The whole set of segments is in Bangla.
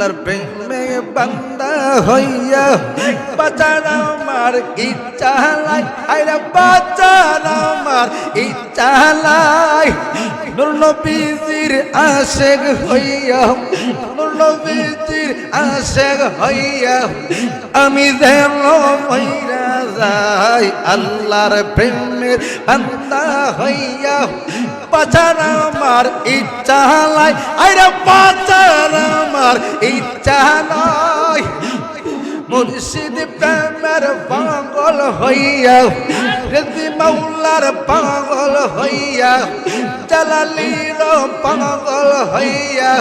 আল্লাহর প্রেমে বান্দা হইয়া বাজার আমার ইচ্ছা লাই আইরা বাজার আমার ইচ্ছা লাই নুর আশেক হইয়া, নুর নবীজির আশেক হইয়া, আমি যেন মইরা যাই আল্লাহর প্রেমের বান্দা হইয়া বাঁচার আমার ইচ্ছা লাই আরে বাঁচার আমার ইচ্ছা নয় মুর্শিদ প্রেমের পাগল হইয়া রেদি মাওলার পাগল হইয়া, জালালির পাগল হইয়া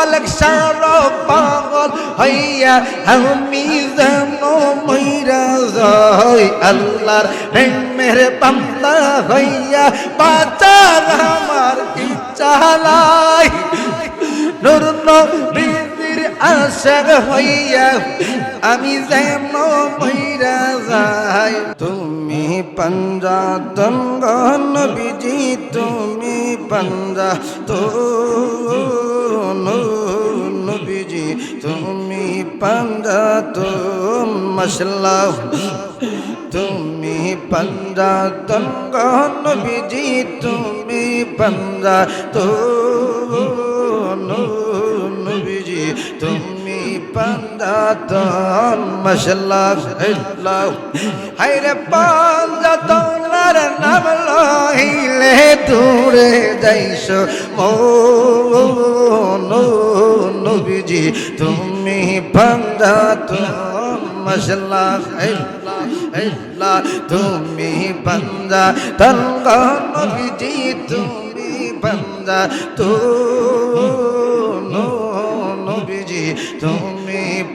অলেকসার পাগল হইয়া, আমি যেন মইরা যাই, আল্লাহর প্রেমের বান্দা হইয়া বাজার আমার ইচ্ছা লাই নুর আশাক হইয়া আমি যেন মইরা যাই। তুমি পঞ্জা দঙ্গ, নবীজি, তুমি পঞ্জা তো নবীজি, তুমি পঞ্জা তো মশলা তুমি পঞ্জা দঙ্গ, নবীজি, তুমি পঞ্জা তো পান্দা তন মশলা হেল্লা হাইরে পান্দা তোমার নাম লইলে দূরে যাইস। নবীজি, তুমি পান্দা তন মশলা তুমি পান্দা তন নবীজি, তুমি পান্দা তো নবীজি, তুমি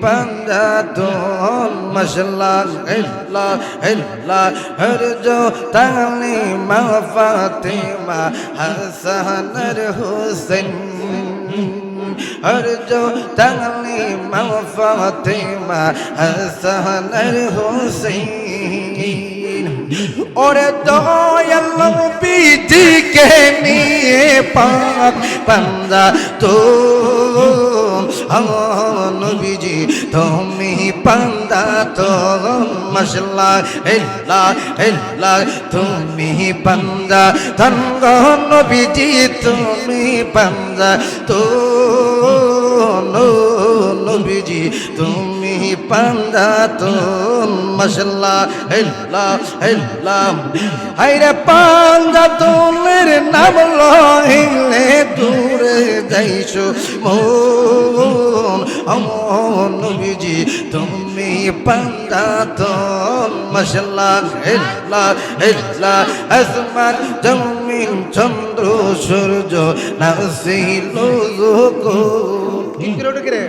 পান্দা তোন মশলা হেল্লা হেল্লা হর জো তালি মা ফাতিমা হাসান হুসেন। হর জো তালি মা ফাতিমা হাসান হুসেন। ওরে দয়াল নবীজিকে নিয়ে পাক পান্দা তো তুমি পান্দা তো মশলা, হেল্লা হেল্লা তুমি পান্দা। ধনগ নবীজি তুমি পান্দা। তো নবীজি তুমি পান্দা তো মশলা, হেল্লা হেল্লা। হাইরে পান্দা তোলের নাম লইলে দূরে যাইছো মন অমন নবীজি, তুমি পান্দা তো মশলা হেলা হেলা আসমান, জমিন, চন্দ্র, সূর্য নাসিল জোকো ঠিক রে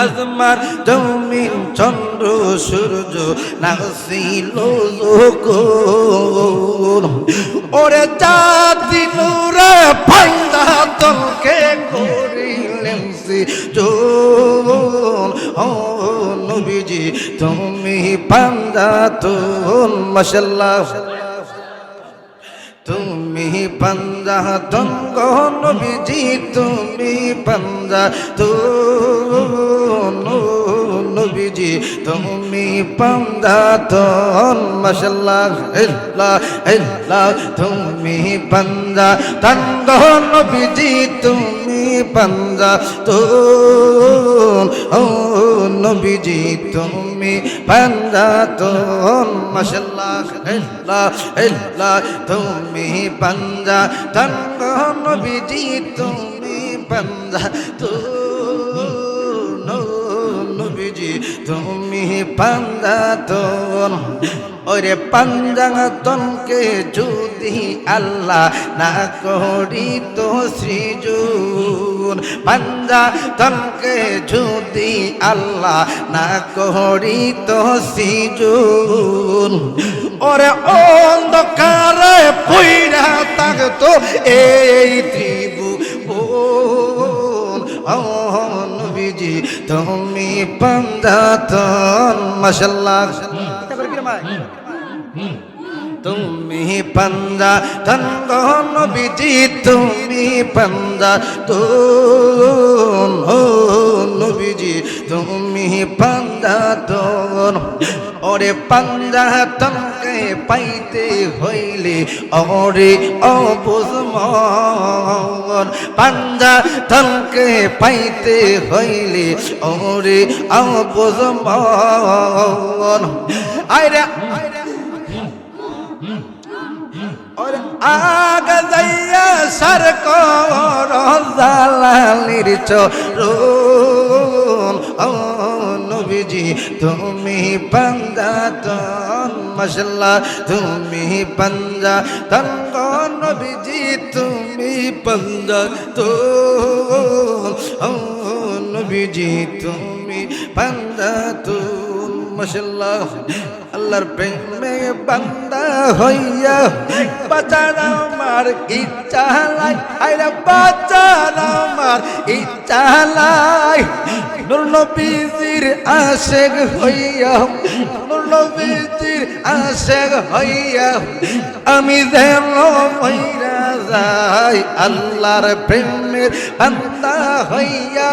আজমার জমিন চন্দ্র সূর্য নাসিল যোগন ওরে জাতি নুরে ফান্দা তলকে করিলেন সে যোন ও নবীজি, তুমি পান্দা তুন মাশাল্লাহ। পাঞ্জা দঙ্গ নবীজি তুমি পাঞ্জা তো নবীজি তুমি পাঞ্জা তন মশলা হেল্লা হেল্লা তুমি পাঞ্জা তঙ্গ নবীজি, তুমি পাঞ্জা তো ও নবীজি, তুমি পাঞ্জা তন মশলা হেল্লা হেল্লা তুমি পাঞ্জা তঙ্গ নবীজি, তুমি পাঞ্জা তো তুমি পাঞ্জা তন ওরে পাঞ্জাতনকে যদি আল্লাহ না করি তো সৃজুন পাঞ্জাতনকে যদি আল্লাহ না করি তো সৃজুন ওরে অন্ধকারে পইরা থাকতো এই ত্রিভু নবীজি তুমি পাঞ্জাতন মাসাল্লাহ তুমি পাঞ্জা তঙ্গ নবীজি, তুমি পাঞ্জা তো নবীজি, তুমি পাঞ্জাতন ওরে পাঞ্জাতনকে পাইতে হইলে ওরে অবুজমন পাঞ্জাতনকে পাইতে হইলে ওরে অবুজমন আইরে যাইয়া সর কর জালালির চরণ। ও তুমি তন মশলা। তুমি পাঞ্জাতন তন নবীজি তুমি পাঞ্জাতন তো নবীজি তুমি পাঞ্জাতন আল্লাহর প্রেমে বান্দা হইয়া বাঁচার আমার ইচ্ছা লাই আইরা বাঁচার আমার ইচ্ছা লাই নুর আশেক হইয়া, নুর আশেক হইয়া, আমি যেন মইরা যাই। আল্লাহর প্রেমের বান্দা হইয়া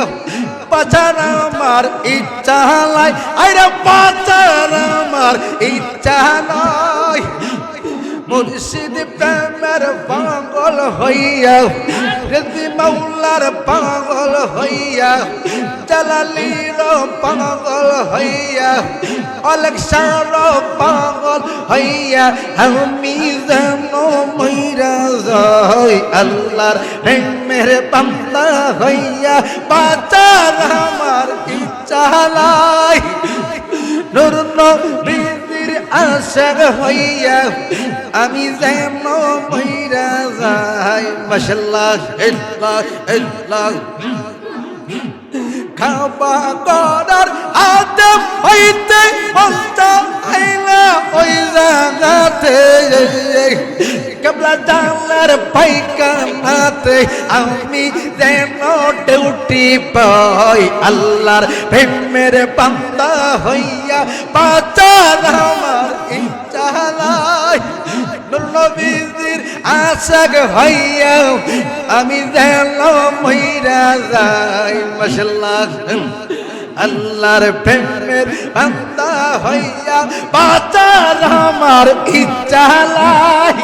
বাঁচার আমার ইচ্ছা নাই। আরে বাঁচার আমার ইচ্ছা নয় মুর্শিদ প্রেমের পাগল হইয়া রেদি মাওলার পাগল হইয়া, জালালির পাগল হইয়া অলেকসার পাগল হইয়া, আমি যেন মইরা যাই, আল্লাহর প্রেমের বান্দা হইয়া, বাঁচার আমার ইচ্ছা লাই নুর নবীর আশাক হইয়া আমি যেন মইরা যাই। মাশাল্লাহ ইল্লাহ ইল্লাহ খাবা করার আদম হইতে হস্ত আইলা ওই জায়গাতে কবলা জানলার পাইকানাতে আমি যেন ডিউটি পাই আল্লাহর প্রেমের বান্দা হইয়া বাঁচার আমার ইচ্ছা লাই নবীজির আশাক হইয়া আমি যেন মইরা যাই, মাশাল্লাহ। আল্লাহর প্রেমের বান্দা হইয়া বাঁচার আমার ইচ্ছা লাই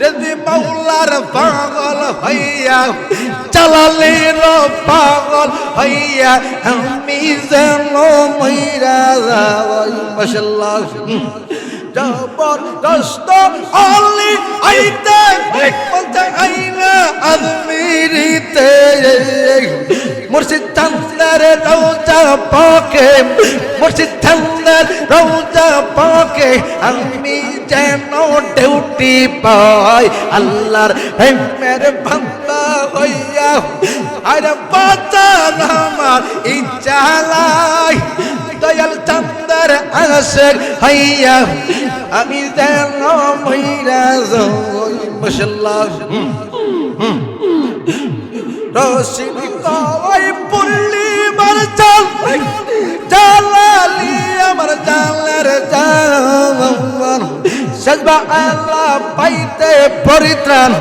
যদি মৌলার পাগল হইয়া চালালের পাগল হইয়া, আমি যেন মইরা যাই মাশাল্লাহ জবরদস্ত অলি আইতে বলতে আইনা আদমিরিতে। মুর্শিদ চন্দ্র রৌজা পাকে মুর্শিদ চন্দ্র রৌজা পাকে, আমি যেন ডিউটি পাই, আল্লাহর হেমের ভান্তা হইয়া, আরে বাঁচার আমার ইচ্ছা লাই দয়াল চন্দর আশেক হইয়া, আমি যেন মইরা যাই মাশাল্লাহ রশিদ কওয়াই চাল জালালি আমার জালার সজবা আল্লাহ পাইতে পরিত্রাণ।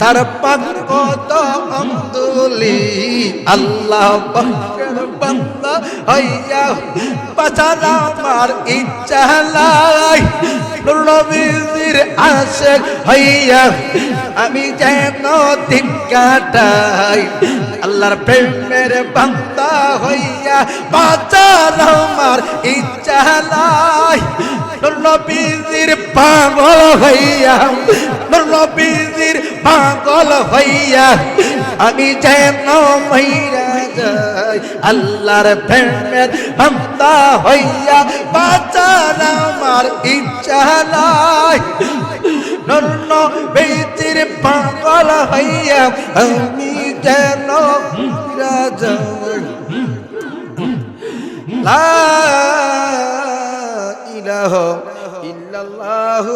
তার পাক কত আমদুলি আল্লাহ পাকের বান্দা হইয়া বাঁচার আমার ইচ্ছা লাই নবীজির আশেক হইয়া আমি যেন দিন কাটাই আল্লাহর প্রেমের বান্দা হইয়া বাঁচার আমার ইচ্ছা লাই নবীজির পাগল হইয়া নবীজির পাগল হইয়া আমি যেন মহিরা আল্লাহর প্রেমের বান্দা হইয়া বাঁচার আমার ইচ্ছা নাই। নন্ন বেতির পাগল হইয়া আমি যাই লা ইলাহা ইল্লাল্লাহু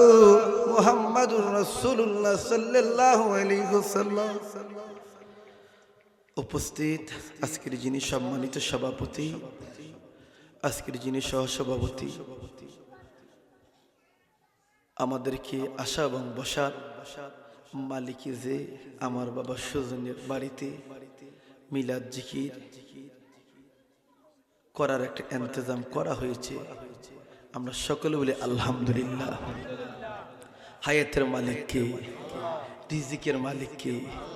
মুহাম্মাদুর রাসূলুল্লাহ সাল্লাল্লাহু আলাইহি ওয়াসাল্লাম। উপস্থিত আজকের যিনি সম্মানিত সভাপতি, আজকের যিনি সহসভাপতি, আমাদেরকে আশা এবং বসার মালিকে যে আমার বাবা সুজনের বাড়িতে মিলাদ জিকির করার একটা ইন্তজাম করা হয়েছে। আমরা সকলে বলি আলহামদুলিল্লাহ। হায়াতের মালিককে, রিজিকের মালিককে